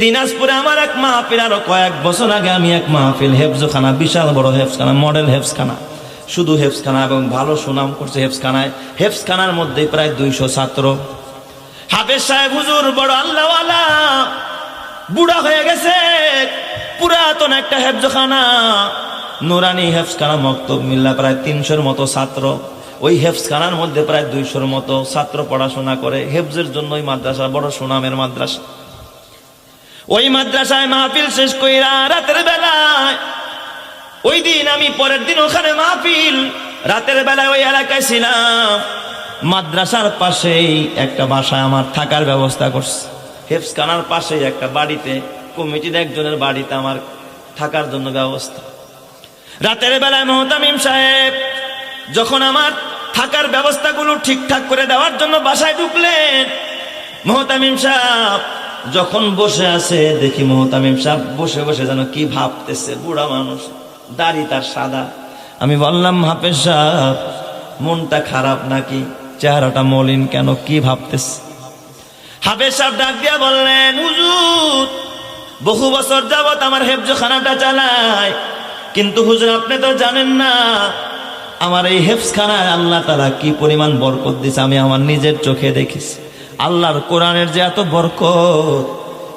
দিনাজপুরে আমার এক মাহফিল, আরও কয়েক বছর আগে আমি এক মাহফিল, হেফজখানা, বিশাল বড় হেফসখানা মডেল হেফসখানা শুধু হেফসখানা এবং ভালো সুনাম করছে হেফসখানায় হেফসখানার মধ্যে প্রায় দুইশো ছাত্র। হাফেজ সাহেব, হুজুর, বড় আল্লাহওয়ালা। বুড়া হয়ে গেছে, পুরাতন একটা হেফজখানা। নুরানি হেফসখানা মক্তব মিল্লা প্রায় তিনশোর মতো ছাত্র। ওই হেফসখানার মধ্যে প্রায় দুইশোর মতো ছাত্র পড়াশোনা করে। হেফজের জন্য ওই মাদ্রাসা, বড় সুনামের মাদ্রাসা। ওই মাদ্রাসায় মাহফিল শেষ কইরা রাতের বেলায়, ওই দিন আমি পরের দিন ওখানে মাহফিল, রাতের বেলায় ওই এলাকায় ছিলাম। মাদ্রাসার পাশেই একটা বাসায় আমার থাকার ব্যবস্থা করছে। হেফসখানার পাশেই একটা বাড়িতে, কমিটির একজনের বাড়িতে আমার থাকার জন্য ব্যবস্থা। রাতের বেলায় মহতামিম সাহেব যখন আমার থাকার ব্যবস্থাগুলো ঠিকঠাক করে দেওয়ার জন্য বাসায় ঢুকলেন, মহতামিম সাহেব যখন বসে আছে, দেখি মহতামিম সাহেব বসে বসে যেন কি ভাবতেছে, বুড়া মানুষ, দাড়ি তার সাদা। আমি বললাম, হাফেজ সাহেব, মনটা খারাপ নাকি? চেহারাটা মলিন কেন? কি ভাবতেছে? হাফেজ সাহেব ডাক দিয়া বললেন, হুজুর, বহু বছর যাবৎ আমার হেফজখানাটা চালায়। কিন্তু হুজুর, আপনি তো জানেন না, আমার এই হেফসখানায় আল্লাহ তারা কি পরিমাণ বরকত দিছে, আমি আমার নিজের চোখে দেখেছি। আল্লাহর কোরআনের যে এত বরকত,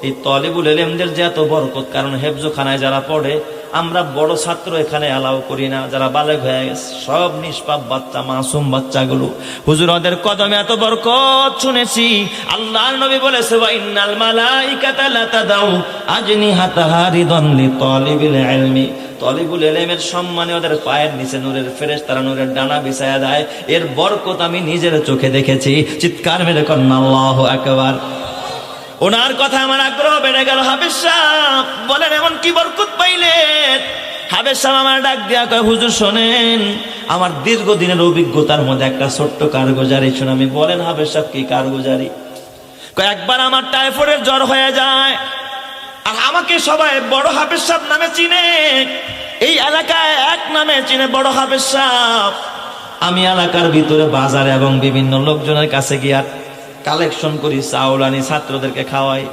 এই তলিবুল এলেমদের যে এত বরকত, কারণ হেফজোখানায় যারা পড়ে আমরা বড় ছাত্র এখানে অ্যালাউ করি না, যারা বালেক হয়ে গেছে, সব নিষ্পাপ বাচ্চা, মাসুম বাচ্চাগুলো। হুজুর, ওদের কদমে এত বরকত শুনেছি, আল্লাহর নবী বলেছে ইন্নাল মালাইকাতা লাতাদাউ আজনিহাতাহা রিদান লিতালিবিল ইলমি। তলিবুল এলেমের সম্মানে ওদের পায়ের নিচে নূরের ফেরেশ তারা নূরের ডানা বিছায়া দেয়। এর বরকত আমি নিজের চোখে দেখেছি। চিৎকার মেরে কন্যা আল্লাহ একবার ওনার কথা আমার আগ্রহ বেড়ে গেল হাফিজ সাহেব। বলেন, এমন কি বরকত পাইলেন হাফিজ সাহেব আমার ডাক দিয়া কয়, হুজুর, শোনেন, আমার দীর্ঘদিনের অভিজ্ঞতার মধ্যে একটা ছোট্ট কারগুজারি শুনে আমি বলেন হাফিজ সাহেব, কি কারগুজারি? একবার আমার টাইফয়েডের জ্বর হয়ে যায়। আর আমাকে সবাই বড় হাফিজ সাহেব নামে চিনে। এই এলাকায় এক নামে চিনে বড় হাফিজ সাহেব। আমি এলাকার ভিতরে বাজারে এবং বিভিন্ন লোকজনের কাছে গিয়ে কালেকশন করি, চাউল আনি, ছাত্রদেরকে খাওয়াই।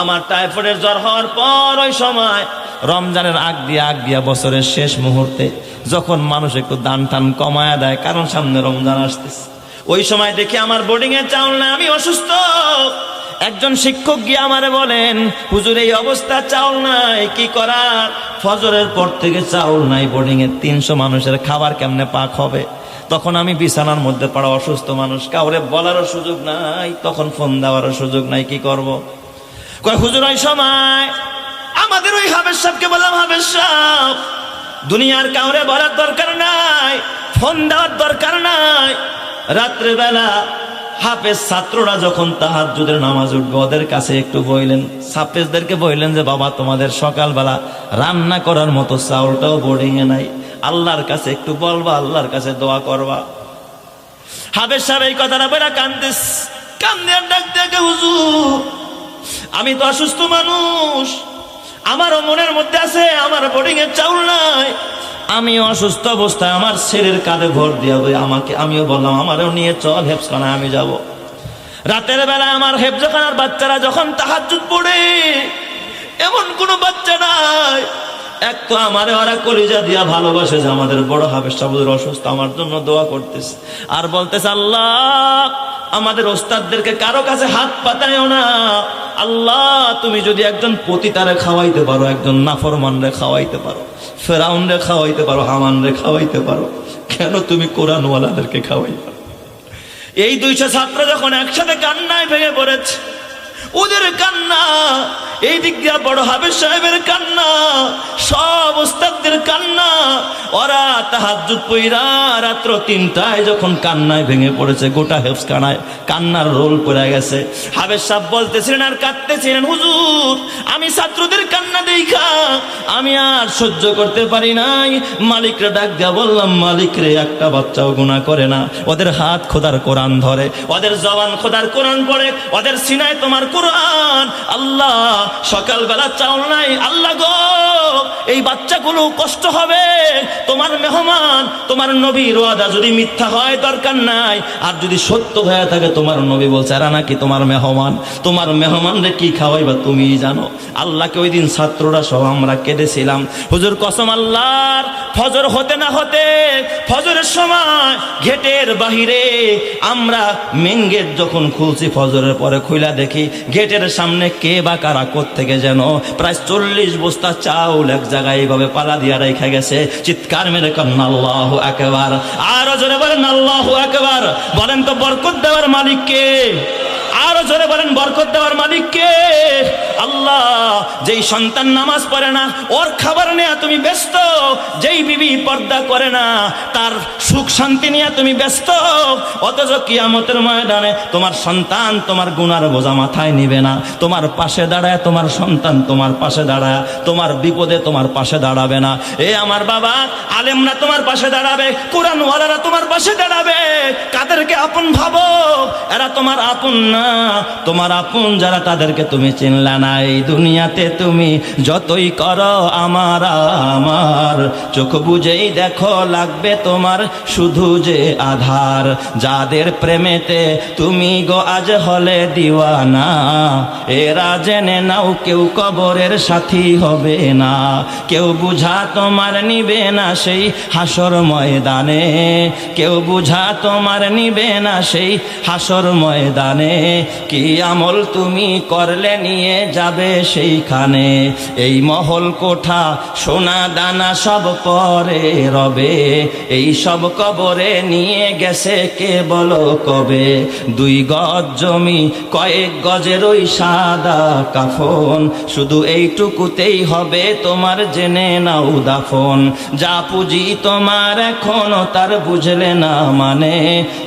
আমার টাইফয়েডের জ্বর হওয়ার পর ওই সময় রমজানের আগ দিয়ে আগ দিয়া বছরের শেষ মুহূর্তে যখন মানুষ একটু দান টান কমায়া দেয়, কারণ সামনে রমজান আসতেছে। ওই সময় দেখি আমার বোর্ডিং এ চাউল না, আমি অসুস্থ। একজন শিক্ষক গিয়ে আমারে বলেন, হুজুর, এই অবস্থা চাউল নাই, কি করার? ফজরের পর থেকে চাউল নাই বোর্ডিং এ তিনশো মানুষের খাবার কেমনে পাক হবে? তখন আমি বিছানার মধ্যে পড়া অসুস্থ মানুষ, কাউরে বলারও সুযোগ নাই, তখন ফোন দেওয়ারও সুযোগ নাই, কি করব। কয়, হুজুর, ওই সময় আমাদের ওই হাবের সাহেবকে বললাম হাবের সাহেব, দুনিয়ার কাউরে বলার দরকার নাই, ফোন দেওয়ার দরকার নাই। রাত্রেবেলা হাফেজ ছাত্ররা যখন তাহার যুদের নামাজ উঠবে, ওদের কাছে একটু বইলেন। সাফেজদেরকে বইলেন যে, বাবা, তোমাদের সকালবেলা রান্না করার মতো চাউলটাও বোর্ডিংয়ে নাই। আল্লাহর কাছে একটু বলবা, আল্লাহর কাছে দোয়া করবা। হাবের সাহেব এই কথাটা বেড়া কান্দিস। কান্দে আর ডাক দেখে হুজুর, আমি তো অসুস্থ মানুষ, আমারও মনের মধ্যে আছে, আমার বোর্ডিং এর চাউল নাই। আমি অসুস্থ অবস্থায় আমার ছেলের কাঁধে ভর দিয়ে হবে আমাকে আমিও বললাম, আমারও নিয়ে চল হেফসখানায় আমি যাব। রাতের বেলা আমার হেফজখানার বাচ্চারা যখন তাহাজুদ পড়ে, এমন কোনো বাচ্চা নাই। এক তো আমারে ওরা কলিজা দিয়া ভালোবাসে যে আমাদের বড় হাফেজ সাবুদের অসুস্থ, আমার জন্য দোয়া করতেছে। আর বলতেছে, আল্লাহ, আমাদের ওস্তাদদেরকে কারও কাছে হাত পাতায়ও না। আল্লাহ, তুমি যদি একজন পতিতারে খাওয়াইতে পারো, একজন নাফরমান রে খাওয়াইতে পারো ফেরাউন রে খাওয়াইতে পারো হামান রে খাওয়াইতে পারো, কেন তুমি কোরআনওয়ালাদেরকে খাওয়াইতে এই দুইশো ছাত্র যখন একসাথে কান্নায় ভেঙে পড়েছে ওদের কান্না এই দিক দিয়া বড় হাবের সাহেবের কান্না, সব ওস্তাদদের কান্না। ওরা তাহাজুদ পইরা রাত্র তিনটায় যখন কান্নায় ভেঙে পড়েছে, গোটা হেফস কানায় কান্নার রোল পড়ে গেছে। হাবের সাহেব বলতেছিলেন, আর কাঁদতেছিলেন, হুজুর, আমি ছাত্রদের কান্না দেখা, আমি আর সহ্য করতে পারি নাই। মালিকরা ডাক দিয়া বললাম, মালিক রে, একটা বাচ্চাও গুণা করে না। ওদের হাত খোদার কোরআন ধরে, ওদের জবান খোদার কোরআন পড়ে, ওদের সিনায় তোমার কোরআন আল্লাহ, সকালবেলা চাউল নাই? আল্লাহ গো, এই বাচ্চাগুলো কষ্ট হবে। তোমার মেহমান, তোমার নবীর ওয়াদা যদি মিথ্যা হয়, দরকার নাই। আর যদি সত্য হয়ে থাকে, তোমার নবী বলছে এরা নাকি তোমার মেহমান? তোমার মেহমানরে কি খাওয়াইবা তুমি জানো? আল্লাহকে ওই দিন ছাত্ররা সহ আমরা কেঁদেছিলাম। হুজুর কসম আল্লাহর, ফজর হতে না হতে, ফজরের সময় গেটের বাহিরে আমরা গেট যখন খুলছি, ফজরের পরে খুইলা দেখি গেটের সামনে কে বা কারা থেকে যেন প্রায় চল্লিশ বস্তা চাউল এক জায়গায় এইভাবে পালা দিয়া রেখে গেছে। চিৎকার মেরে কন্যা আল্লাহ একেবার আরও জোরে বলেন, আল্লাহ একেবার বলেন তো বরকত দেওয়ার মালিক কে? আরও জোরে বলেন, বরকত দেওয়ার মালিক কে আল্লাহ, যেই সন্তান নামাজ পড়ে না, ওর খাবার নেয়া তুমি ব্যস্ত, যেই বিবি পর্দা করে না, তার সুখ শান্তি নিয়ে তুমি ব্যস্ত, অথচ কিয়ামতের ময়দানে তোমার সন্তান তোমার গুনার বোঝা মাথায় নিবে না। তোমার পাশে দাঁড়ায় তোমার সন্তান তোমার পাশে দাঁড়ায়, তোমার বিপদে তোমার পাশে দাঁড়াবে না। এ আমার বাবা, আলেমরা তোমার পাশে দাঁড়াবে, কোরআনওয়ালারা তোমার পাশে দাঁড়াবে, কাদেরকে আপন ভাবো, এরা তোমার আপন না। তোমার আপন যারা তাদেরকে তুমি চিনলা না, এই দুনিয়াতে তুমি যতই করো আমার আমার চোখ বুঝেই দেখো, লাগবে তোমার শুধু যে আধার। যাদের প্রেমেতে তুমি গো আজ হলে দিওয়ানা, এরা জেনে নাও কেউ কবরের সাথী হবে না। কেউ বুঝা তোমার নিবে না সেই হাসর ময়দানে, কেউ বুঝা তোমার নিবে না সেই হাসর ময়দানে। কি আমল তুমি করলে নিয়ে যাবে সেইখানে? এই মহল কোঠা, সোনা দানা সব পরে রবে। এই সব কবরে নিয়ে গেছে কে বলো কবে? দুই গজ জমি, কয়েক গজের ওই সাদা কাফন। শুধু এইটুকুতেই হবে তোমার জেনে নাও দাফন। যা পুঁজি তোমার এখনও তার বুঝলে না মানে।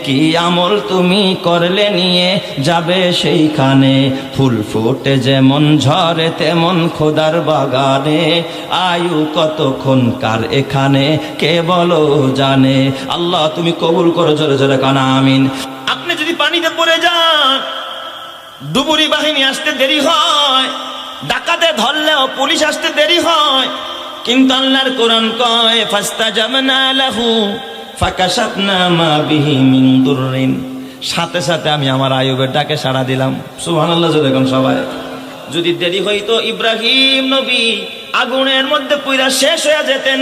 কি আমল তুমি করলে নিয়ে যাবে সেইখানে। ফুল ফুটে যেমন ঝরে, তেমন খোদার বাগানে। আয়ু কতক্ষণ কার এখানে, কে বলো জানে। আল্লাহ, তুমি কবুল করো জোরে জোরে কানা, আমিন। আপনি যদি পানিতে পড়ে যান ডুবুরি বাহিনী আসতে দেরি হয়, ডাকাতে ধরলেও পুলিশ আসতে দেরি হয়। কিন্তু আল্লাহর কোরআন কয় ফাস্তা জামনা লাহু, ফাকাশাফনা মা বিহি মিন দুররিন সাথে সাথে আমি আমার আয়ুবের ডাকে সাড়া দিলাম। সুবহানাল্লাহ, জোরে কোন সবাই। যদি দেরি হইতো, ইব্রাহিম নবী আগুনের মধ্যে পুইরা শেষ হয়ে যেতেন।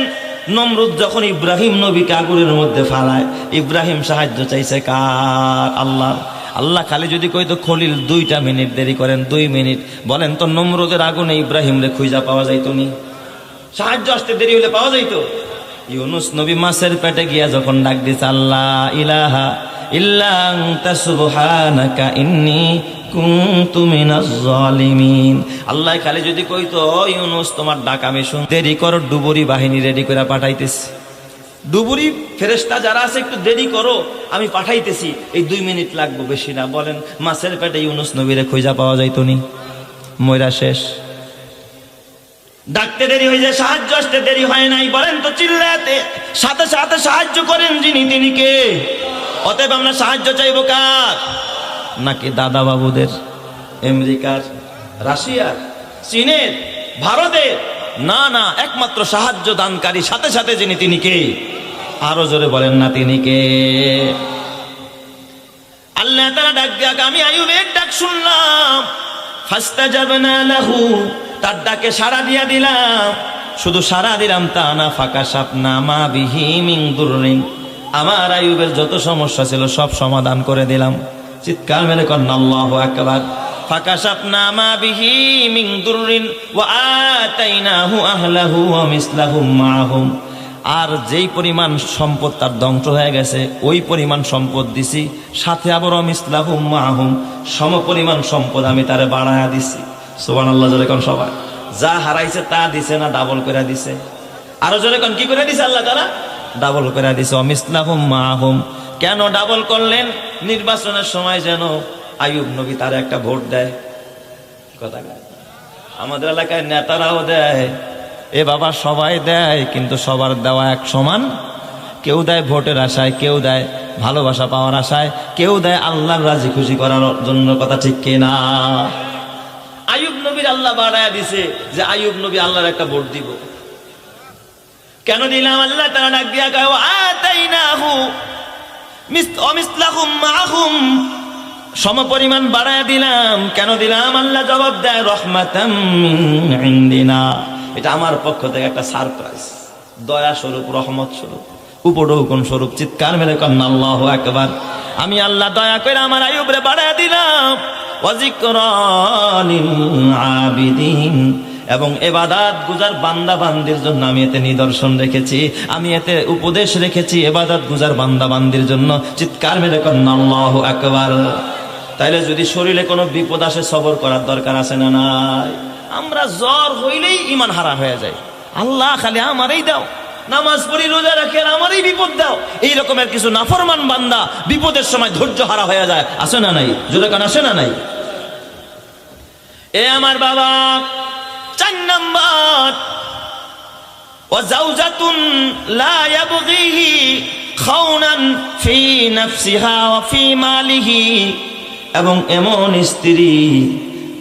নমরুদ যখন ইব্রাহিম নবীকে আগুনের মধ্যে ফালায়, ইব্রাহিম সাহায্য চাইছে কার? আল্লাহ। আল্লাহ খালি যদি কইতো, খলিল, দুইটা মিনিট দেরি করেন, দুই মিনিট। বলেন তো, নমরুদের আগুনে ইব্রাহিম রে খুঁজা পাওয়া যাইতো নি? সাহায্য আসতে দেরি হলে পাওয়া যাইতো? ইউনুস নবী মাসের পেটে গিয়া যখন ডাক দিছে আল্লাহ ইলাহা আল্লাহ খালি যদি কইতো, "ও ইউনুস, তোমার ডাক আমি শুন দেরি করো, ডুবুরি বাহিনী রেডি করে পাঠাইতেছি। ডুবুরি ফেরেস্তা যারা আছে, একটু দেরি করো, আমি পাঠাইতেছি। এই দুই মিনিট লাগবে বেশি না। বলেন, মাছের পেটে ইউনুস নবীরে খুঁজা পাওয়া যাইতো নি। ময়রা শেষ। ডাকতে দেরি হয়ে যায়, সাহায্য আসতে দেরি হয় নাই। বলেন তো চিল্লাতে, সাথে সাথে সাহায্য করেন যিনি, তিনি কে? অতএব আমরা সাহায্য চাইব কার? নাকি দাদা বাবুদের আমেরিকার, রাশিয়ার, চীনের, ভারতের? না না, একমাত্র সাহায্য দানকারী, সাথে সাথে যিনি, তিনি কে? আরও জোরে বলেন না, তিনি কে? আল্লাহ তারা ডাক আমি আয়ুবের ডাক শুনলাম। ফাস্তা যাবে না তার ডাকে সাড়া দিয়া দিলাম। শুধু সাড়া দিলাম তা না, ফাঁকা সাপ না মা বিহিমিং দুরিন আমার আয়ুবের যত সমস্যা ছিল সব সমাধান করে দিলাম। চিৎকার মেরে কন্যা আল্লাহ একবার ফাঁকা সাপ না মা বিহিমিং দুরিন ও আতাইনাহু আহলাহু ওয়া মিসলাহুম মাআহুম। আর যেই পরিমাণ সম্পদ তার ধ্বংস হয়ে গেছে, ওই পরিমাণ সম্পদ দিছি, সাথে আবার অমিসলাহুম মাহুম সম পরিমাণ সম্পদ আমি তারে বাড়ায়া দিছি। সোবান আল্লাহ জোরে কোন সবাই। যা হারাইছে তা দিছে না ডাবল করে দিছে। আরও জোরে কোন, কি করে দিছে আল্লাহ তারা ডাবল করে দিছে। অমিসলাহুম মাহুম। কেন ডাবল করলেন? নির্বাচনের সময় যেন আয়ুব নবী তার একটা ভোট দেয়। কথা আমাদের এলাকায় নেতারাও দেয়, এ বাবা সবাই দেয়, কিন্তু সবার দেওয়া এক সমান। কেউ দেয় ভোটের আশায়, কেউ দেয় ভালোবাসা পাওয়ার আশায়, কেউ দেয় আল্লাহর রাজি খুশি করার জন্য কথা ঠিক কিনা। নবীর আল্লাহ বাড়ায় দিছে যে আইয়ুব নবী আল্লাহর একটা ভোট দিব। কেন দিলাম আল্লাহ? তারা ডাক দিয়া মাহুম। সম পরিমাণ বাড়ায় দিলাম। কেন দিলাম? আল্লাহ জবাব দেয় এটা আমার পক্ষ থেকে একটা সারপ্রাইজ। দয়া স্বরূপ, রহমত স্বরূপ উপডৌকন স্বরূপ, চিৎকার মেরে কন্যা আল্লাহ একবার আমি আল্লাহ দয়া করে আমার আয়ুবরে বাড়ায় আবিদিন। এবং এবাদাত গুজার বান্দা বান্দির জন্য আমি এতে নিদর্শন রেখেছি, আমি এতে উপদেশ রেখেছি এবাদাত গুজার বান্দা বান্দির জন্য। চিৎকার মেরে কন্যা আল্লাহ একবার তাইলে যদি শরীরে কোনো বিপদ আসে, সবর করার দরকার আছে না নাই? আমরা জ্বর হইলেই ইমান হারা হয়ে যায় আল্লাহ খালি আমারই দাও। নামাজ পড়ি, রোজা রাখি আমারই বিপদ দাও। এই রকমের কিছু নাফরমান বান্দা বিপদের সময় ধৈর্য হারা হয়ে যায়। আসে না নাই? জোরে কান আসে না নাই? এ আমার বাবা চার নাম্বার وزوجة لا يبغيه خونا في نفسها وفي ماله এবং এমন স্ত্রী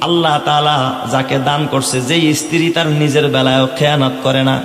আল্লাহ তালা যাকে দান করছে যেই স্ত্রী তার নিজের বেলায়ও খেয়ানত করে না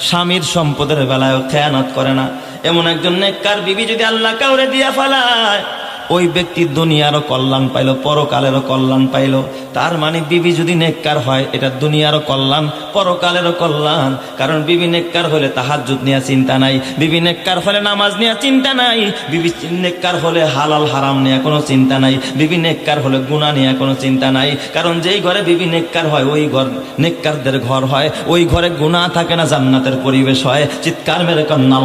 স্বামীর সম্পদের বেলায়ও খেয়ানত করে না এমন একজন নেককার বিবি যদি আল্লাহ কাউরে দিয়া ফেলায় ওই ব্যক্তি দুনিয়ারও কল্যাণ পাইলো, পরকালেরও কল্যাণ পাইলো। তার মানে বিবি যদি নেককার হয়, এটা দুনিয়ারও কল্যাণ, পরকালেরও কল্যাণ। কারণ বিবি নেককার হলে তাহাজ্জুদ নিয়ে চিন্তা নাই, বিবি নেককার হলে নামাজ নিয়ে চিন্তা নাই, বিবি নেককার হলে হালাল, হারাম নিয়ে কোনো চিন্তা নাই, বিবি নেককার হলে গুণা নিয়ে কোনো চিন্তা নাই। কারণ যেই ঘরে বিবি নেককার হয়, ওই ঘর নেককারদের ঘর হয়, ওই ঘরে গুণা থাকে না, জান্নাতের পরিবেশ হয়। চিৎকার মেরে কন্যা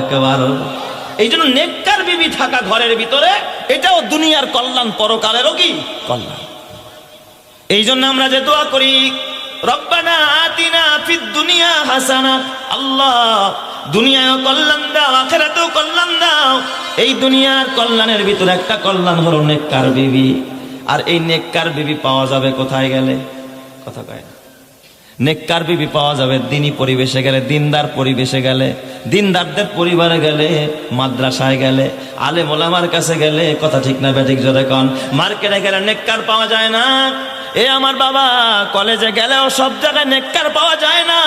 একবার এই জন্য নেককার বিবি থাকা ঘরের ভিতরে এটাও দুনিয়ার কল্যাণ পরকালেরও কি? কল্যাণ। এই জন্য আমরা যে দোয়া করি, রব্বানা আতিনা ফিদ দুনিয়া হাসানা। আল্লাহ, দুনিয়ায়ও কল্যাণ দাও, আখেরাতেও কল্যাণ দাও। এই দুনিয়ার কল্যাণের ভিতরে একটা কল্যাণ হলো নেককার বিবি। আর এই নেককার বিবি পাওয়া যাবে কোথায় গেলে? কথা কয় নেককার বিবি পাওয়া যাবে, দিনই পরিবেশে গেলে, দিনদার পরিবেশে গেলে, দিনদারদের পরিবারে গেলে, মাদ্রাসায় গেলে আলে মোলামার কাছে গেলে, কথা ঠিক না ব্যাটিক জোরে কন, মার্কেটে গেলে নেককার পাওয়া যায় না। এ আমার বাবা, কলেজে গেলেও সব জায়গায় নেককার পাওয়া যায় না।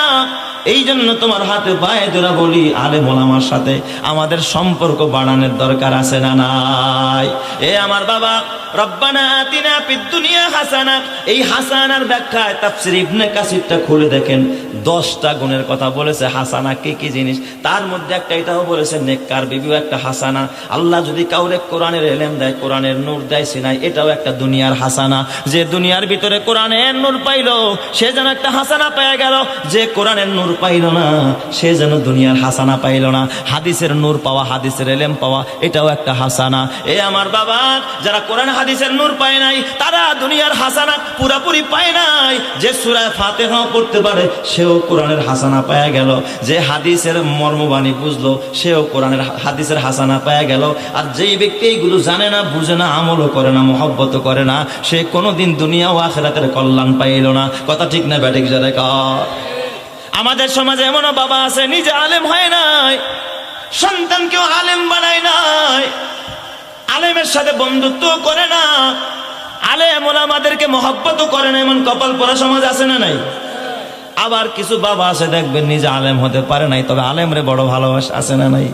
এই জন্য তোমার হাতে পায়ে ধরা বলি আলে মোলামার সাথে আমাদের সম্পর্ক বাড়ানোর দরকার আছে না নাই? এ আমার বাবা, রব্বানা আতিনা ফিদ দুনিয়া হাসানা। এই হাসানার ব্যাখ্যায় তাফসীর ইবনে কাসিরটা খুলে দেখেন। দশটা গুণের কথা বলেছে, হাসানা কি কি জিনিস? তার মধ্যে একটা এটাও বলেছে, নেককার বিবিও একটা হাসানা। আল্লাহ যদি কাউরে কোরআনের এলেম দেয়, কোরআনের নূর দেয় সিনাই, এটাও একটা দুনিয়ার হাসানা। যে দুনিয়ার ভিতরে কোরআনের নূর পাইলো, সে যেন একটা হাসানা পেয়ে গেল। যে কোরআনের নূর পাইল না, সে যেন দুনিয়ার হাসানা পাইল না। হাদিসের নূর পাওয়া, হাদিসের এলেম পাওয়া, এটাও একটা হাসানা। এ আমার বাবা, যারা কোরআন, হাদিসের নূর পায় নাই, তারা দুনিয়ার হাসানা পুরাপুরি পায় নাই। যে সুরায় ফাতেহা পড়তে পারে, সেও কোরআনের হাসানা পায়া গেল। যে হাদিসের মর্মবাণী বুঝলো, সেও কোরআনের হাদিসের হাসানা পায়া গেল। আর যেই ব্যক্তি এইগুলো জানে না, বুঝে না, আমলও করে না, মহব্বত করে না, সে কোনোদিন দুনিয়া ও আখেরাতের কল্যাণ পাইল না। কথা ঠিক না ব্যাটিক যারা আমাদের সমাজে এমনও বাবা আছে, নিজে আলেম হয় নাই, সন্তানকেও আলেম বানায় নাই, আলেমের সাথে বন্ধুত্ব করে না আলেম আমাদেরকে মহব্বত করে না, এমন কপাল পরা সমাজ আছে না নাই? আবার কিছু বাবা আছে, দেখবেন নিজে আলেম হতে পারে নাই, তবে আলেম রে বড় ভালোবাসা আছে না নাই?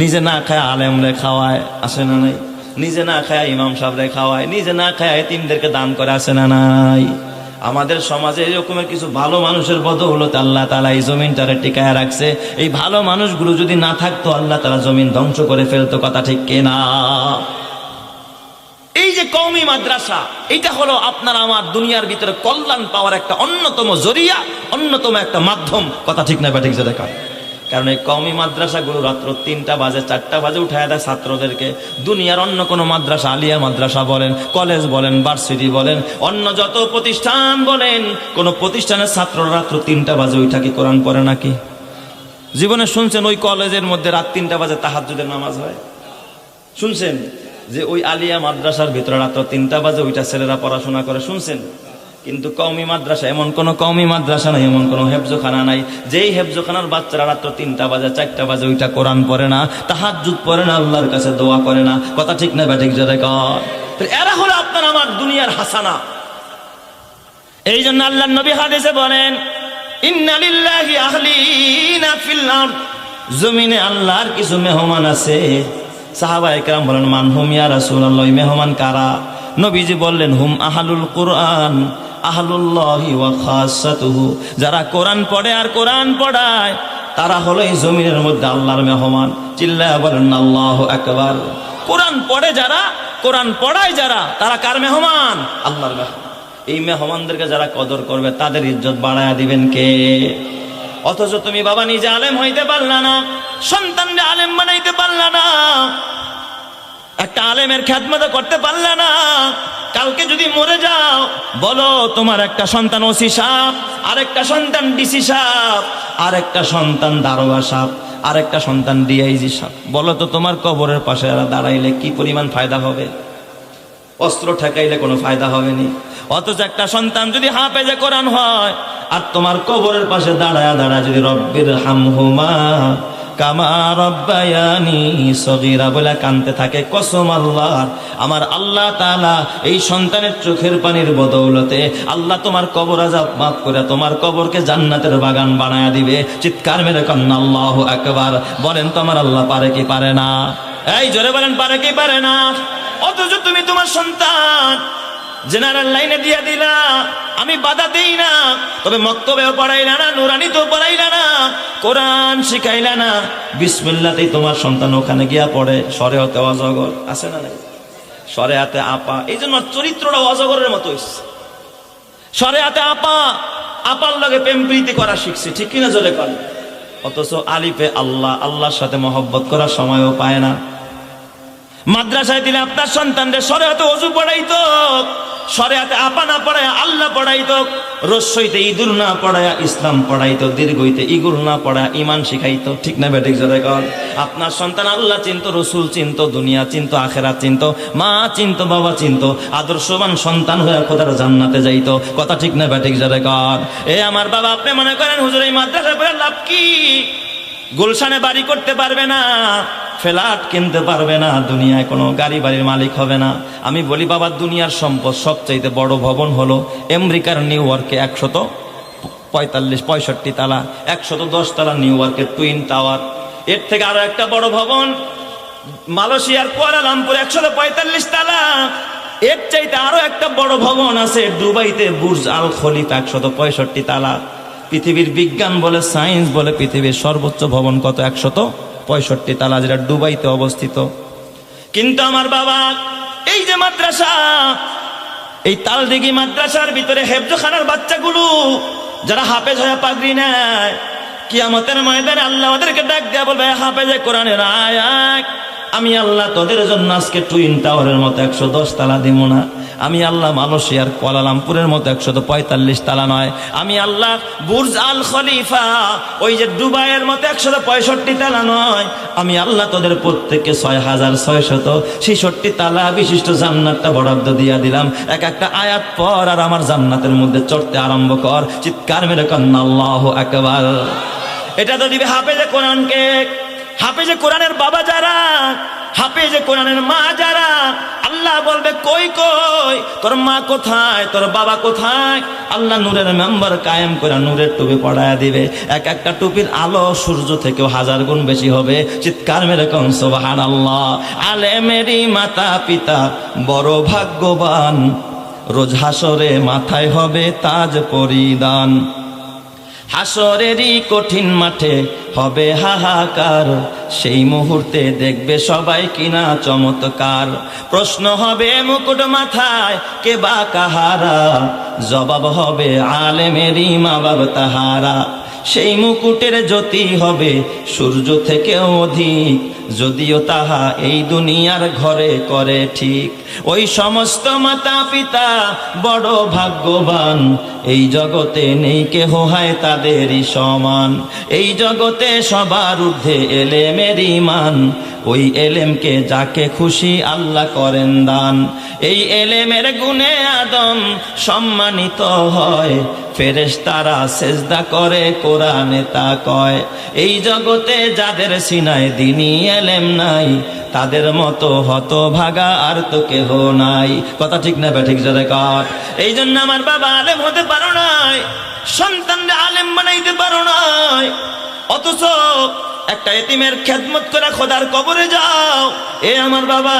নিজে না খায় আলেম রে খাওয়ায় আসে না নাই? নিজে না খায় ইমাম সাহেবরে খাওয়ায়, নিজে না খায় এতিমদেরকে দান করে আসে না নাই? আমাদের সমাজে এরকমের কিছু ভালো মানুষের বদৌলতে আল্লাহ তালা এই জমিনটারে টিকায় রাখছে। এই ভালো মানুষগুলো যদি না থাকতো, আল্লাহ তালা জমিন ধ্বংস করে ফেলতো, কথা ঠিক কেনা এই যে কৌমি মাদ্রাসা, এটা হলো আপনার আমার দুনিয়ার ভিতরে কল্যাণ পাওয়ার একটা অন্যতম জরিয়া, অন্যতম একটা মাধ্যম। কথা ঠিক না, ব্যাটিক যে দেখা কারণ এই কওমি মাদ্রাসাগুলো রাত্র তিনটা বাজে, চারটা বাজে উঠায় দেয় ছাত্রদেরকে। দুনিয়ার অন্য কোনো মাদ্রাসা, আলিয়া মাদ্রাসা বলেন, কলেজ বলেন, ভার্সিটি বলেন, অন্য যত প্রতিষ্ঠান বলেন, কোন প্রতিষ্ঠানের ছাত্র রাত্র তিনটা বাজে ওইটা কি কোরআন পড়ে নাকি? জীবনে শুনছেন ওই কলেজের মধ্যে রাত তিনটা বাজে তাহাজ্জুদের নামাজ হয়? শুনছেন যে ওই আলিয়া মাদ্রাসার ভিতরে রাত্র তিনটা বাজে ওইটা ছেলেরা পড়াশোনা করে, শুনছেন? কিন্তু কওমি মাদ্রাসা, এমন কোন কওমি মাদ্রাসা নাই, এমন কোন হেফজোখানা নাই। যেই হেফজোখানার বাচ্চারা রাত্র তিনটা বাজে, চারটা বাজে, ওইটা কোরআন পড়ে না, তাহাজ্জুদ পড়ে না, আল্লাহর কাছে দোয়া করে না। কথা ঠিক না কর। তো এরা হলো আপনার আমার দুনিয়ার হাসানা। এই জন্য আল্লাহ নবী হাদিসে বলেন, ইন্না লিল্লাহি আহলিনা ফিল আরদ। জমিনে আল্লাহর কিছু মেহমান আছে। সাহাবা একরাম বলেন, মান হুম ইয়া রাসূলুল্লাহ? মেহমান কারা? নবীজি বললেন, হুম আহালুল কুরআন। যারা কোরআন পড়ে আর কোরআন পড়ায়, তারা হলো এই জমিনের মধ্যে আল্লাহর মেহমান। চিল্লা বলেন, আল্লাহু আকবার। কোরআন পড়ে যারা, কোরআন পড়ায় যারা, তারা কার মেহমান? আল্লাহর মেহমান। এই মেহমানদেরকে যারা কদর করবে, তাদের ইজ্জত বাড়ায় দিবেন কে? অথচ তুমি বাবা নিজে আলেম হইতে পারলা না সন্তানকে আলেম বানাইতে পারলা না। একটা আলেমের খ্যাতমত করতে পারলা না। কালকে যদি মরে যাও, বলো তোমার একটা সন্তান ওসি সাপ, আরেকটা সন্তান ডিসি সাপ, আরেকটা সন্তান দারোগা সাপ, আরেকটা সন্তান ডিআইজি সাপ। বলো তো তোমার কবরের পাশে দাঁড়াইলে কি পরিমাণ ফায়দা হবে? অস্ত্র ঠেকাইলে কোনো ফায়দা হবে নি অথচ একটা সন্তান যদি হাফেজে কোরআন হয়, আর তোমার কবরের পাশে দাঁড়ায় দাঁড়ায় যদি রব্বির হামহুমা বলে কানতে থাকে, কসম আল্লাহর আমার আল্লাহ তাআলা এই সন্তানের চোখের পানির বদৌলতে আল্লাহ তোমার কবর আজাব মাফ করে তোমার কবরকে জান্নাতের বাগান বানায়া দিবে। চিৎকার মেরে কন্যা, আল্লাহ একবার বলেন তোমার আল্লাহ পারে কি পারে না? এই জোরে বলেন, পারে কি পারে না? অথচ তুমি তোমার সন্তান জেনারেল লাইনে দিয়ে দিলা। আমি বাধা দেই না। তবে মক্তবেও পড়াইলা না, নুরানিতেও পড়াইলা না, কোরআন শিখাইলা না। বিসমিল্লাতেই তোমার সন্তান ওখানে গিয়া পড়ে। সরে হতে অজগর, আছে না সরে হাতে আপা। এই জন্য চরিত্রটা অজগরের মতো হইছে। সরে হাতে আপা। আপার লগে প্রেম প্রীতি করা শিখছে, ঠিক কিনা জলে কর অথচ আলিফে আল্লাহ, আল্লাহর সাথে মহব্বত করার সময়ও পায় না। মাদ্রাসায় দিলে আপনার সন্তানদের সরে হাতে অজু পড়াইতো সরে হাতে আপা না পড়ায় আল্লাহ পড়াইতো রস্যইতে ইদুর না পড়ায় ইসলাম পড়াইতো, দীর্ঘইতে ইগুল না পড়ায় ইমান শিখাইতো। ঠিক না বেঠিক জোরে কর আপনার সন্তান আল্লাহ চিন্ত, রসুল চিন্ত, দুনিয়া চিন্ত আখেরা চিন্ত, মা চিন্ত, বাবা চিন্ত, আদর্শবান সন্তান হয়ে খোদার জান্নাতে যাইতো? কথা ঠিক না বেঠিক জোরে কর এ আমার বাবা, আপনি মনে করেন হুজুর, এই মাদ্রাসায় লাভ কি? গুলশানে বাড়ি করতে পারবে না, ফ্ল্যাট কিনতে পারবে না, দুনিয়ায় কোনো গাড়ি বাড়ির মালিক হবে না। আমি বলি, বাবা, দুনিয়ার সম্পদ সবচাইতে বড় ভবন হলো আমেরিকার নিউ ইয়র্কে একশত পঁয়তাল্লিশ, পঁয়ষট্টি তালা, একশত দশ তালা নিউ ইয়র্কের টুইন টাওয়ার। এর থেকে আরও একটা বড় ভবন, মালয়েশিয়ার কুয়ালালামপুর, একশত পঁয়তাল্লিশ তালা। এর চাইতে আরও একটা বড় ভবন আছে দুবাইতে বুর্জ আল খলিফা, একশত পঁয়ষট্টি তালা। পৃথিবীর বিজ্ঞান বলে, সায়েন্স বলে, পৃথিবীর সর্বোচ্চ ভবন কত? একশত পঁয়ষট্টি তালা যেটা দুবাইতে অবস্থিত। কিন্তু আমার বাবা, এই যে মাদ্রাসা, এই তালদিঘি মাদ্রাসার ভিতরে হেফজখানার বাচ্চাগুলো, যারা হাফেজ হয়ে পাগড়ি নেয়, কিয়ামতের ময়দানে আল্লাহ ওদেরকে ডাক দেয়া বলবে হাফেজে কোরআনের আয়াত। আমি আল্লাহ তোদের জন্য আজকে টুইন টাওয়ারের মতো একশো দশ তালা দিব না। আমি আল্লাহ মালয়েশিয়ার কোয়ালালামপুরের মতো একশত পঁয়তাল্লিশ তালা নয়। আমি আল্লাহ বুর্জ আল খলিফা, ওই যে দুবাইয়ের মতো একশত পঁয়ষট্টি তালা নয়। আমি আল্লাহ তোদের প্রত্যেককে ছয় হাজার ছয়শত ছেষট্টি তালা বিশিষ্ট জান্নাতটা বরাদ্দ দিয়া দিলাম। এক একটা আয়াত পর আর আমার জান্নাতের মধ্যে চড়তে আরম্ভ কর। চিৎকার মেরে কন্যা আল্লাহ একবার এটা তো দিবে হাফেজে কোরআনকে। হাফেজে কোরআনের বাবা যারা, হাফেজে কোরআনের মা যারা, আল্লাহ বলবে, কই কই? তোর মা কোথায়? তোর বাবা কোথায়? আল্লাহ নূরের মেম্বার কায়েম করে নূরের টুপি পড়ায় দিবে। এক একটা টুপির আলো সূর্য থেকেও হাজার গুণ বেশি হবে। চিৎকার মেরে কম সোবাহান আল্লাহ আলে মেরি মাতা পিতা বড় ভাগ্যবান। রোজ হাসরে মাথায় হবে তাজ পরিদান হাসরেরই কঠিন মাঠে হবে হাহাকার। সেই মুহূর্তে দেখবে সবাই কিনা চমৎকার। প্রশ্ন হবে, মুকুট মাথায় কে বা কাহারা? জবাব হবে, আলেমেরই মা বাব তাহারা। সেই মুকুটের জ্যোতি হবে সূর্য থেকেও অধিক। যদিও তাহা এই দুনিয়ার ঘরে করে ঠিক। ওই সমস্ত মাতা পিতা বড় ভাগ্যবান। এই জগতে নেই কেহ হয় তার তাদেরই সমান। এই জগতে সবার ঊর্ধ্বে এলেমের ইমান ওই এলেমকে যাকে খুশি আল্লাহ করেন দান। এই এলেমের গুণে আদম সম্মানিত হয়। ফেরেশ তারা সেজদা করে, কোরআনে তা কয়। এই জগতে যাদের সিনায় দিনই এলেম নাই, তাদের মতো হত ভাগা আর তো কেহ নাই। কথা ঠিক না ঠিক জোরে কর। এই জন্য আমার বাবা আলেম হতে পারো নাই। সন্তানরা আলেম বানাইতে পারো নাই। অথচ একটা এতিমের খেদমত করে খোদার কবরে যাও। এ আমার বাবা,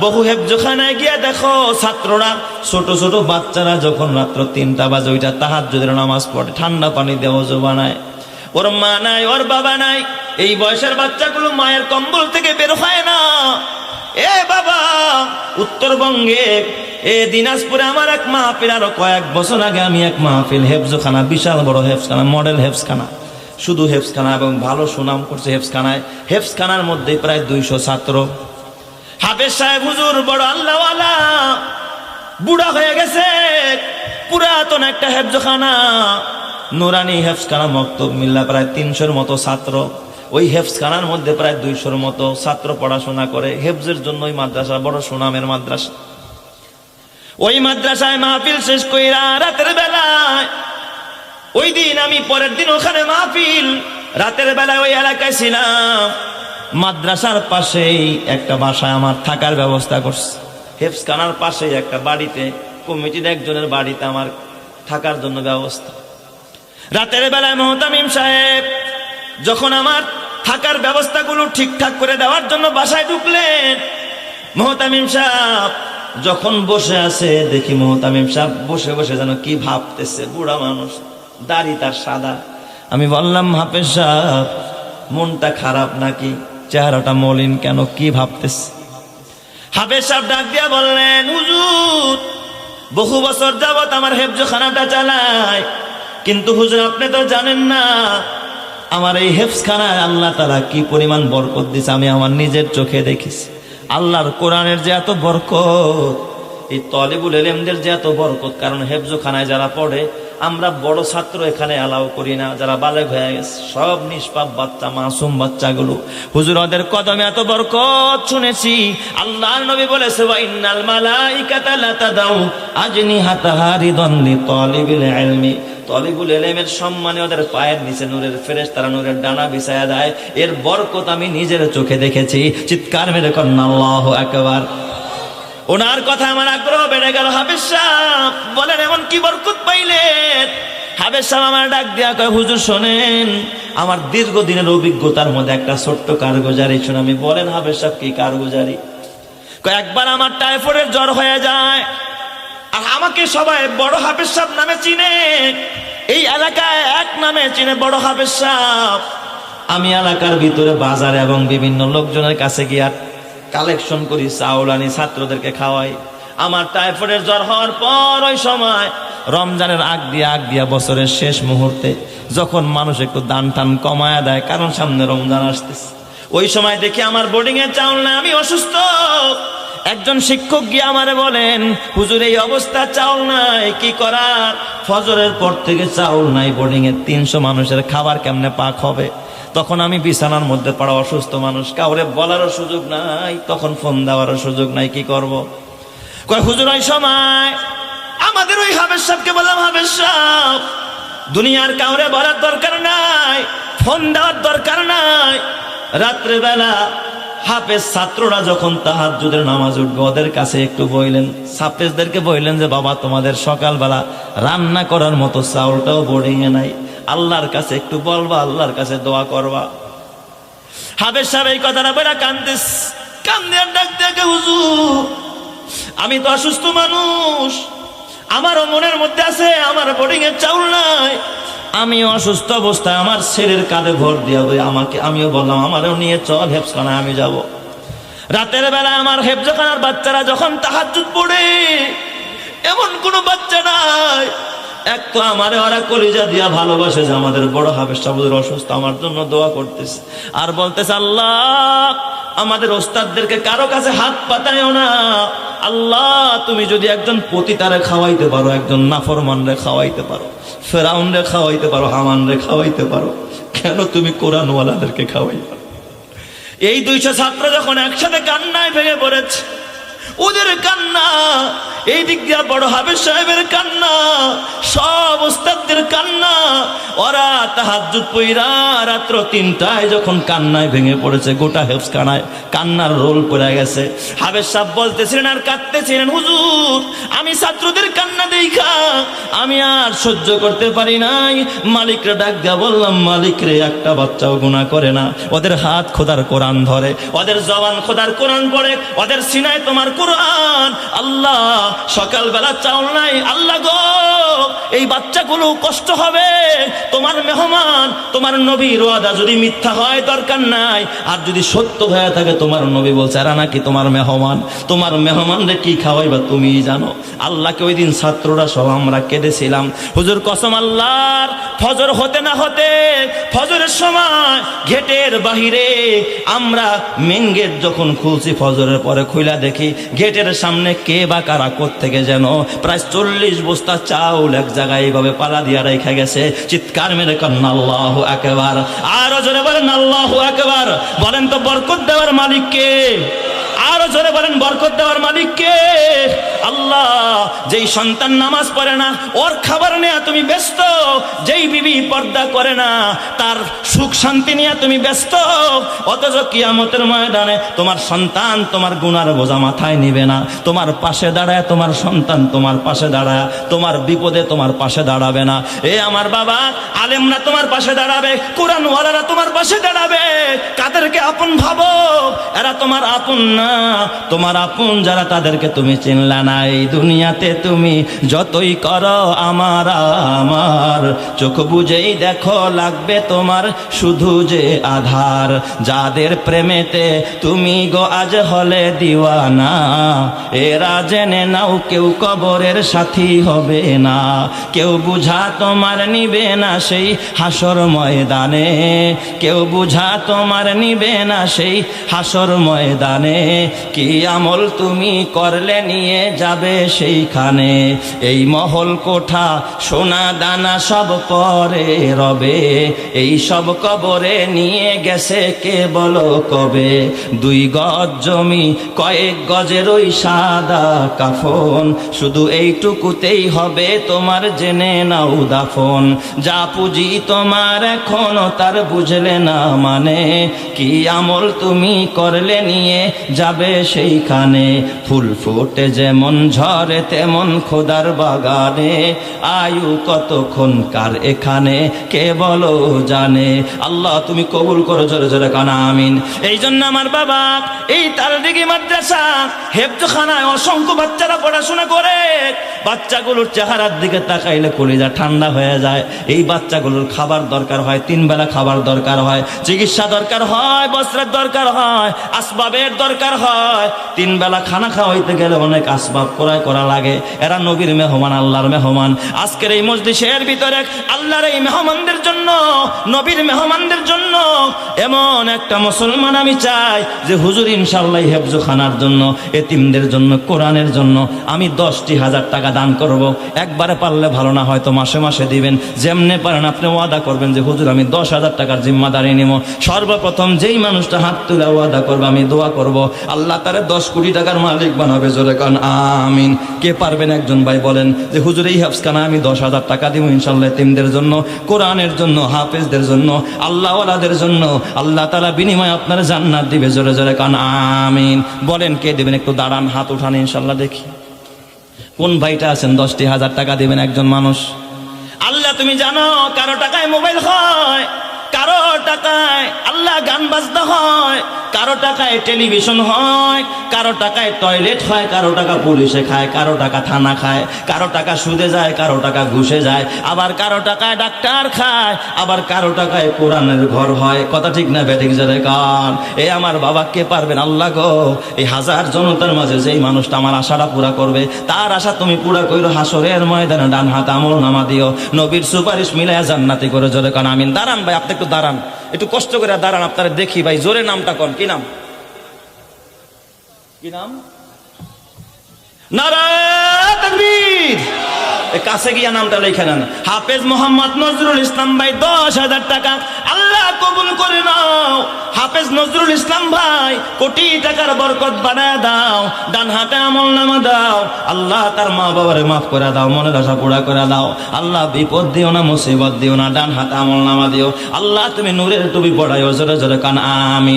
বহু হেফজোখানায় গিয়ে দেখো, ছাত্ররা, ছোট ছোট বাচ্চারা যখন রাত্র তিনটা বাজে, ওইটা তাহার যদি নামাজ পড়ে, ঠান্ডা পানি দেওয়া বানায় ওর মা নাই, ওর বাবা নাই, এই বয়সের বাচ্চাগুলো মায়ের কম্বল থেকে বের হয় না। এ বাবা, উত্তরবঙ্গে, এ দিনাজপুরে আমার এক মাহফিল, আরও কয়েক বছর আগে আমি এক মাহফিল, হেফজখানা, বিশাল বড় হেফসখানা মডেল হেফসখানা শুধু হেফসখানা এবং ভালো সুনাম করছে হেফসখানায় হেফসখানার মধ্যে প্রায় দুইশো ছাত্র। হাফেজ সাহেব, হুজুর, বড় আল্লাহওয়ালা। বুড়া হয়ে গেছে। পুরাতন একটা হেফজখানা। নুরানি হেফসখানা মক্তব মিল্লা প্রায় তিনশোর মতো ছাত্র। ওই হেফসখানার মধ্যে প্রায় দুইশোর মতো ছাত্র পড়াশোনা করে। হেফজের জন্য ওই মাদ্রাসা বড় সুনামের মাদ্রাসা। ওই মাদ্রাসায় মাহফিল শেষ কইরা রাতের বেলায়, ওই দিন আমি পরের দিন ওখানে মাহফিল, রাতের বেলায় ওই এলাকায় ছিলাম। মাদ্রাসার পাশেই একটা বাসায় আমার থাকার ব্যবস্থা করছে। হেফসখানার পাশেই একটা বাড়িতে, কমিটির একজনের বাড়িতে আমার থাকার জন্য ব্যবস্থা। রাতের বেলায় মহতামিম সাহেব, যখন আমার থাকার ব্যবস্থাগুলো ঠিকঠাক করে দেওয়ার জন্য বাসায় ঢুকলেন। মহতামিম সাহেব যখন বসে আছে, দেখি মহতামিম সাহেব বসে বসে যেন কি ভাবতেছে, বুড়া মানুষ, দাড়ি তার সাদা। আমি বললাম, হাফেজ সাহেব, মনটা খারাপ নাকি? চেহারাটা মলিন কেন, কি ভাবতেছে? হাফেজ সাহেব ডাক দিয়া বললেন, হুজুর, বহু বছর যাবত আমার হেফজখানাটা চালায়, কিন্তু হুজুর আপনি তো জানেন না আমার এই হেফসখানায় আল্লাহ তারা কি পরিমাণ বরকত দিছে আমি আমার নিজের চোখে দেখেছি। আল্লাহর কোরআনের যে এত বরকত, এই তলিবুল এলেমদের যে এত বরকত, কারণ হেফজোখানায় যারা পড়ে আমরা বড় ছাত্র এখানে অ্যালাউ করি না, যারা বালেক হয়ে গেছে, সব নিষ্পাপ বাচ্চা, মাসুম বাচ্চাগুলো। হুজুর, ওদের কদমে এত বরকত শুনেছি, আল্লাহর নবী বলেছে ইন্নাল মালাইকাতা লাতাদাউ আজনিহাতাহা রিদান লিতালিবিল ইলমি। তলিবুল এলেমের সম্মানে ওদের পায়ের নিচে নূরের ফেরেশ, তারা নূরের ডানা বিছায়া দেয়। এর বরকত আমি নিজের চোখে দেখেছি। চিৎকার মেরে কন্যা, আল্লাহ একবার ওনার কথা আমার আগ্রহ বেড়ে গেল, হাফেজ সাহেব। বলেন, এমন কি বরকত পাইলেন? হাফেজ সাহেব আমার ডাক দিয়া কয়, হুজুর শোনেন, আমার দীর্ঘদিনের অভিজ্ঞতার মধ্যে একটা ছোট্ট কারগুজারি শুনে আমি বলেন, হাফেজ সাহেব, কি কারগুজারি? একবার আমার টাইফয়েডের জ্বর হয়ে যায়। আর আমাকে সবাই বড় হাফেজ সাহেব নামে চিনে। এই এলাকায় এক নামে চিনে বড় হাফেজ সাহেব। আমি এলাকার ভিতরে বাজার এবং বিভিন্ন লোকজনের কাছে গিয়ে কালেকশন করি, চাউল আনি, ছাত্রদেরকে খাওয়াই। আমার টাইফয়েডের জ্বর হওয়ার পর ওই সময় রমজানের আগ দিয়ে, আগ দিয়া বছরের শেষ মুহূর্তে যখন মানুষ একটু দান টান কমায়া দেয়, কারণ সামনে রমজান আসতেছে। ওই সময় দেখি আমার বোর্ডিং এর চাউল না আমি অসুস্থ। একজন শিক্ষক গিয়ে আমারে বলেন, হুজুর, এই অবস্থা চাউল নাই, কি করার? ফজরের পর থেকে চাউল নাই বোর্ডিং এর তিনশো মানুষের খাবার কেমনে পাক হবে? তখন আমি বিছানার মধ্যে পড়া অসুস্থ মানুষ, কাউরে বলারও সুযোগ নাই, তখন ফোন দেওয়ারও সুযোগ নাই, কি করব। কয়, হুজুর, ওই সময় আমাদের ওই হাবের সাহেবকে বললাম হাবের সাহেব, দুনিয়ার কাউরে বলার দরকার নাই, ফোন দেওয়ার দরকার নাই। রাত্রেবেলা হাফেজ ছাত্ররা যখন তাহার যুদের নামাজ উঠবে, ওদের কাছে একটু বইলেন। সাফেজদেরকে বইলেন যে, বাবা, তোমাদের সকালবেলা রান্না করার মতো চাউলটাও বোর্ডিংয়ে নাই। আল্লাহর কাছে একটু বলবা, আল্লাহর কাছে দোয়া করবা। হাফেজ সাহেব এই কথাটা বেড়া কান্দিস। কান্দে ডাক দেখে হুজুর, আমি তো অসুস্থ মানুষ। আমারও মনের মধ্যে আছে, আমার বোর্ডিং এর চাউল নাই। আমি অসুস্থ অবস্থায় আমার ছেলের কাঁধে ভর দিয়া আমাকে আমিও বললাম, আমারও নিয়ে চল হেফসখানায় আমি যাব। রাতের বেলা আমার হেফজখানার বাচ্চারা যখন তাহাজুদ পড়ে, এমন কোনো বাচ্চা নাই। এক তো আমারে ওরা কলিজা দিয়া ভালোবাসে যে আমাদের বড় হাফেজ অসুস্থ, আমার জন্য দোয়া করতেছে। আর বলতেছে, আল্লাহ, আমাদের ওস্তাদদেরকে কারও কাছে হাত পাতায়ও না। আল্লাহ, তুমি যদি একজন পতিতারে খাওয়াইতে পারো, একজন নাফরমান রে খাওয়াইতে পারো ফেরাউন রে খাওয়াইতে পারো হামান রে খাওয়াইতে পারো, কেন তুমি কোরআনওয়ালাদেরকে খাওয়াইতে এই দুইশো ছাত্র যখন একসাথে কান্নায় ভেঙে পড়েছে, ওদের কান্না এই দিক দিয়ে বড় হাবের সাহেবের কান্না, সব ওস্তাদদের কান্না। ওরা তাহাজুদ পইরা রাত্র তিনটায় যখন কান্নায় ভেঙে পড়েছে, গোটা হেফস কানায় কান্নার রোল পড়ে গেছে। হাবের সাহেব বলতেছিলেন, আর কাঁদতেছিলেন, হুজুর, আমি ছাত্রদের কান্না দেখা, আমি আর সহ্য করতে পারি নাই। মালিকরে ডাক দিয়া বললাম, মালিক রে, একটা বাচ্চাও গুণা করে না। ওদের হাত খোদার কোরআন ধরে, ওদের জবান খোদার কোরআন পড়ে, ওদের সিনায় তোমার কোরআন। আল্লাহ সকালবেলা চাউল নাই। আল্লাহ গো এই বাচ্চাগুলো কষ্ট হবে। তোমার মেহমান, তোমার নবীর ওয়াদা যদি মিথ্যা হয়, দরকার নাই। আর যদি সত্য হয়ে থাকে, তোমার নবী বলছে এরা নাকি তোমার মেহমান? তোমার মেহমানরে কি খাওয়াইবা তুমি জানো? আল্লাহকে ওই দিন ছাত্ররা সব আমরা কেঁদেছিলাম। হুজুর কসম আল্লাহর, ফজর হতে না হতে, ফজরের সময় গেটের বাহিরে আমরা মেন গেট যখন খুলছি, ফজরের পরে খুইলা দেখি গেটের সামনে কে বা কারা থেকে যেন প্রায় চল্লিশ বস্তা চাউল এক জায়গায় এইভাবে পালা দিয়া রেখে গেছে। চিৎকার মেরে কন্যা আল্লাহ একেবার আরও জোরে বলেন, আল্লাহ একবার বলেন তো বরকত দেওয়ার মালিক কে আরও জোরে বলেন, বরকত দেওয়ার মালিক কে আল্লাহ, যেই সন্তান নামাজ পড়ে না, ওর খাবার নেয়া তুমি ব্যস্ত, যেই বিবি পর্দা করে না, তার সুখ শান্তি নিয়ে তুমি ব্যস্ত, অথচ কিয়ামতের ময়দানে তোমার সন্তান তোমার গুনার বোঝা মাথায় নিবে না। তোমার পাশে দাঁড়ায় তোমার সন্তান তোমার পাশে দাঁড়ায়, তোমার বিপদে তোমার পাশে দাঁড়াবে না। এ আমার বাবা, আলেমরা তোমার পাশে দাঁড়াবে কোরআন ওয়ালারা তোমার পাশে দাঁড়াবে, কাদেরকে আপন ভাবো, এরা তোমার আপন না। তোমার আপন যারা তাদেরকে তুমি চিনলা না, এই দুনিয়াতে তুমি যতই করো আমার আমার চোখ বুঝেই দেখো, লাগবে তোমার শুধু যে আধার। যাদের প্রেমেতে তুমি গো আজ হলে দিওয়ানা, এরা জেনে নাও কেউ কবরের সাথী হবে না। কেউ বুঝা তোমার নিবে না সেই হাসর ময়দানে, কেউ বুঝা তোমার নিবে না সেই হাসর ময়দানে। কি আমল তুমি করলে নিয়ে যাবে সেইখানে? এই মহল কোঠা, সোনা দানা সব পরে রবে। এই সব কবরে নিয়ে গেছে কে বলো কবে? দুই গজ জমি, কয়েক গজের ওই সাদা কাফন। শুধু এইটুকুতেই হবে তোমার জেনে নাও দাফন। যা পুঁজি তোমার এখনও তার বুঝলে না মানে। কি আমল তুমি করলে নিয়ে যাবে সেইখানে ফুল ফুটে যেমন ঝরে তেমন খোদার বাগানে। আয়ু কতক্ষণ কার এখানে, কে বলো জানে। আল্লাহ, তুমি কবুল করো জোরে জোরে কানা, আমিন। এই জন্য আমার বাবা, এই তালদিঘি মাদ্রাসা হেফজখানায় অসংখ্য বাচ্চারা পড়াশোনা করে। বাচ্চাগুলোর চেহারার দিকে তাকাইলে কলিজা ঠান্ডা হয়ে যায়। এই বাচ্চাগুলোর খাবার দরকার হয়, তিন বেলা খাবার দরকার হয়, চিকিৎসা দরকার হয়, বস্ত্রের দরকার হয়, আসবাবের দরকার হয়। তিন বেলা খানা খাওয়াইতে গেলে অনেক আসবাব ক্রয় করা লাগে। এরা নবীর মেহমান, আল্লাহর মেহমান। আজকের এই মসজিদের ভিতরে আল্লাহর এই মেহমানদের জন্য, নবীর মেহমানদের জন্য এমন একটা মুসলমান আমি চাই যে হুজুর ইনশাল্লাহ হেফজখানার জন্য, এতিমদের জন্য, কোরআনের জন্য আমি দশটি হাজার টাকা দান করব। একবারে পারলে ভালো না, হয়তো মাসে মাসে দিবেন। যেমনে পারেন আপনি ওয়াদা করবেন যে, হুজুর, আমি দশ হাজার টাকার জিম্মাদারি নিব। সর্বপ্রথম যেই মানুষটা হাত তুলে ওয়াদা করবে, আমি দোয়া করব। আল্লাহ তারে দশ কোটি টাকার মালিক বানাবে জোরে কান, আমিন। কে পারবেন একজন ভাই বলেন যে, হুজুর, এই হাফসখানা আমি দশ হাজার টাকা দিব ইনশাল্লাহ তিমদের জন্য, কোরআনের জন্য, হাফেজদের জন্য। আল্লাহওয়ালাদের জন্য আল্লাহ তালা বিনিময় আপনার জান্নাত দিবে। জোরে জোরে কান, আমিন। বলেন কে দেবেন? একটু দাঁড়ান, হাত উঠান ইনশাল্লাহ দেখি। কোন ভাইটা আছেন? দশটি হাজার টাকা দেবেন একজন মানুষ। আল্লাহ তুমি জানো কারও টাকায় মোবাইল হয়। কারও টাকায় আল্লাহ গান বাজতে হয়, কারও টাকায় টেলিভিশন হয়, কারও টাকায় টয়লেট হয়, কারও টাকা পুলিশে খায়, কারও টাকা থানা খায়, কারও টাকা সুদে যায়, কারও টাকা ঘুষে যায়, আবার কারও টাকায় ডাক্তার খায়, আবার কারও টাকায় কোরআনের ঘর হয়। কথা ঠিক না বেঠিক যারে কান? এ আমার বাবা কে পারবেন? আল্লাহ গো, এই হাজার জনতার মাঝে যেই মানুষটা আমার আশাটা পুরা করবে, তার আশা তুমি পুরা কইরো হাসরের ময়দানে ডান হাত আমল নামা দিও। নবীর সুপারিশ মিলাইয়া জান্নাতি করে জোরে কান, আমিন। দাঁড়ান ভাই, আপনি একটু দাঁড়ান। একটু কষ্ট করে দাঁড়ান, আপনারা দেখি ভাই। জোরে নামটা কন, কি নাম? কি নাম? নারায়ণ কাছে গিয়া নামটা লেখে নেন হাফেজ মোহাম্মদ নজরুল ইসলাম ভাই, দশ হাজার টাকা। আল্লাহ কবুল করে নাও। হাফেজ নজরুল ইসলাম ভাই, কোটি টাকার বরকত বাড়ায় দাও। ডান হাতে আমল নামা দাও। আল্লাহ তার মা বাবারে মাফ করে দাও, মনের আশা পুরা করে দাও। আল্লাহ বিপদ দিও না, মুসিবত দিও না, ডান হাতে আমল নামা দিও। আল্লাহ তুমি নূরের টুপি পড়াইও, জোরে জোরে কান আমি